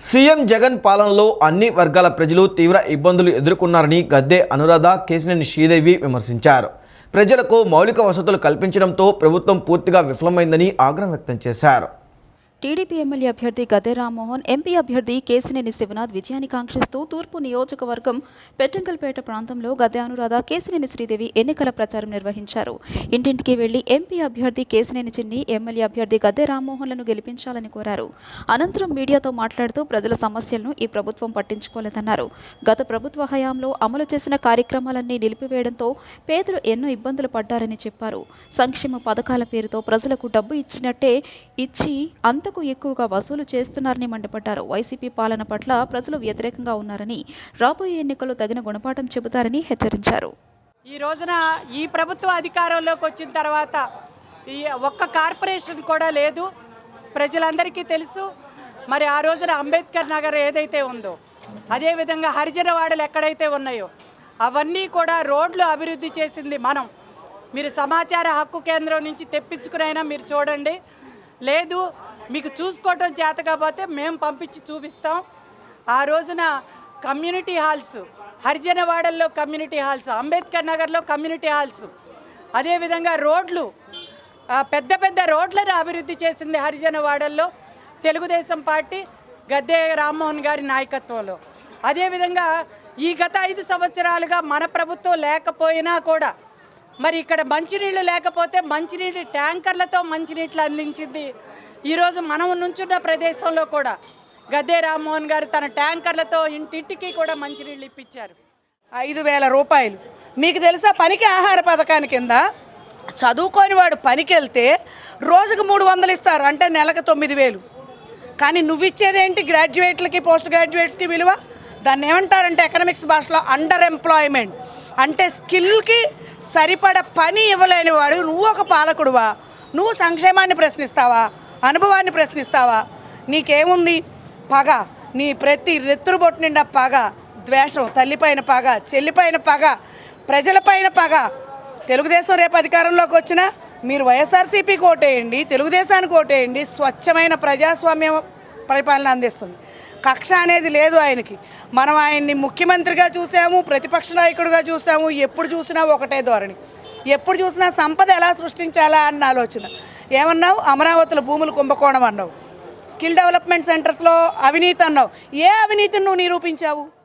CM Jagan పాలనలో అన్ని వర్గాల ప్రజలు తీవ్ర ఇబ్బందులు ఎదుర్కొన్నారని గద్దె అనురాధ కేసినేని శ్రీదేవి విమర్శించారు. ప్రజలకు మౌలిక వసతులు కల్పించడంతో ప్రభుత్వం పూర్తిగా విఫలమైందని ఆగ్రహం వ్యక్తం చేశారు. టీడీపీ ఎమ్మెల్యే అభ్యర్థి గద్దె రామ్మోహన్ ఎంపీ అభ్యర్థి కేసినేని శివనాథ్ విజయాన్ని కాంక్షిస్తూ తూర్పు నియోజకవర్గం పెట్టంకల్పేట ప్రాంతంలో గద్దె అనురాధ కేసినేని శ్రీదేవి ఎన్నికల ప్రచారం నిర్వహించారు. ఇంటింటికి వెళ్ళి ఎంపీ అభ్యర్థి కేసినేని చిన్ని ఎమ్మెల్యే అభ్యర్థి గద్దె రామ్మోహన్లను గెలిపించాలని కోరారు. అనంతరం మీడియాతో మాట్లాడుతూ ప్రజల సమస్యలను ఈ ప్రభుత్వం పట్టించుకోలేదన్నారు. గత ప్రభుత్వ హయాంలో అమలు చేసిన కార్యక్రమాలన్నీ నిలిపివేయడంతో పేదలు ఎన్నో ఇబ్బందులు పడ్డారని చెప్పారు. సంక్షేమ పథకాల పేరుతో ప్రజలకు డబ్బు ఇచ్చినట్టే ఇచ్చి అంత అంతకు ఎక్కువగా వసూలు చేస్తున్నారని మండిపడ్డారు. వైసీపీ పాలన పట్ల ప్రజలు వ్యతిరేకంగా ఉన్నారని రాబోయే ఎన్నికల్లో తగిన గుణపాఠం చెబుతారని హెచ్చరించారు. ఈ రోజున ఈ ప్రభుత్వ అధికారంలోకి వచ్చిన తర్వాత ఈ ఒక్క కార్పొరేషన్ కూడా లేదు. ప్రజలందరికీ తెలుసు. మరి ఆ రోజున అంబేద్కర్ నగర్ ఏదైతే ఉందో అదేవిధంగా హరిజనవాడలు ఎక్కడైతే ఉన్నాయో అవన్నీ కూడా రోడ్లు అభివృద్ధి చేసింది మనం. మీరు సమాచార హక్కు కేంద్రం నుంచి తెప్పించుకునైనా మీరు చూడండి. లేదు మీకు చూసుకోవటం చేత కాకపోతే మేము పంపించి చూపిస్తాం. ఆ రోజున కమ్యూనిటీ హాల్స్ హరిజనవాడల్లో కమ్యూనిటీ హాల్స్ అంబేద్కర్ నగర్లో కమ్యూనిటీ హాల్స్. అదేవిధంగా రోడ్లు పెద్ద పెద్ద రోడ్లను అభివృద్ధి చేసింది హరిజనవాడల్లో తెలుగుదేశం పార్టీ గద్దె రామ్మోహన్ గారి నాయకత్వంలో. అదేవిధంగా ఈ గత ఐదు సంవత్సరాలుగా మన ప్రభుత్వం లేకపోయినా కూడా మరి ఇక్కడ మంచినీళ్ళు లేకపోతే మంచినీళ్ళు ట్యాంకర్లతో మంచినీళ్ళు అందించింది. ఈరోజు మనం నుంచున్న ప్రదేశంలో కూడా గద్దే రామ్మోహన్ గారు తన ట్యాంకర్లతో ఇంటింటికి కూడా మంచినీళ్ళు ఇప్పించారు. ఐదు వేల రూపాయలు. మీకు తెలుసా పనికి ఆహార పథకాని కింద చదువుకొని వాడు పనికి వెళ్తే రోజుకు మూడు వందలు ఇస్తారు అంటే నెలకు తొమ్మిది వేలు. కానీ నువ్వు ఇచ్చేదేంటి గ్రాడ్యుయేట్లకి పోస్ట్ గ్రాడ్యుయేట్స్కి విలువ? దాన్ని ఏమంటారంటే ఎకనామిక్స్ భాషలో అండర్ ఎంప్లాయ్మెంట్ అంటే స్కిల్కి సరిపడ పని ఇవ్వలేని వాడు నువ్వు ఒక పాలకుడువా? నువ్వు సంక్షేమాన్ని ప్రశ్నిస్తావా? అనుభవాన్ని ప్రశ్నిస్తావా? నీకేముంది? పగ. నీ ప్రతి రెత్తురు బొట్టు నిండా పగ. ద్వేషం తల్లిపైన పగ చెల్లిపైన పగ ప్రజలపైన పగ. తెలుగుదేశం రేపు అధికారంలోకి వచ్చినా మీరు వైఎస్ఆర్సీపీకి ఓటేయండి తెలుగుదేశానికి ఓటేయండి. స్వచ్ఛమైన ప్రజాస్వామ్య పరిపాలన అందిస్తుంది. కక్ష అనేది లేదు ఆయనకి. మనం ఆయన్ని ముఖ్యమంత్రిగా చూసాము ప్రతిపక్ష నాయకుడిగా చూసాము ఎప్పుడు చూసినా ఒకటే ధోరణి. ఎప్పుడు చూసినా సంపద ఎలా సృష్టించాలా అన్న ఆలోచన. ఏమన్నావు? అమరావతిలో భూములు కుంభకోణం అన్నావు. స్కిల్ డెవలప్మెంట్ సెంటర్స్లో అవినీతి అన్నావు. ఏ అవినీతిని నువ్వు నిరూపించావు?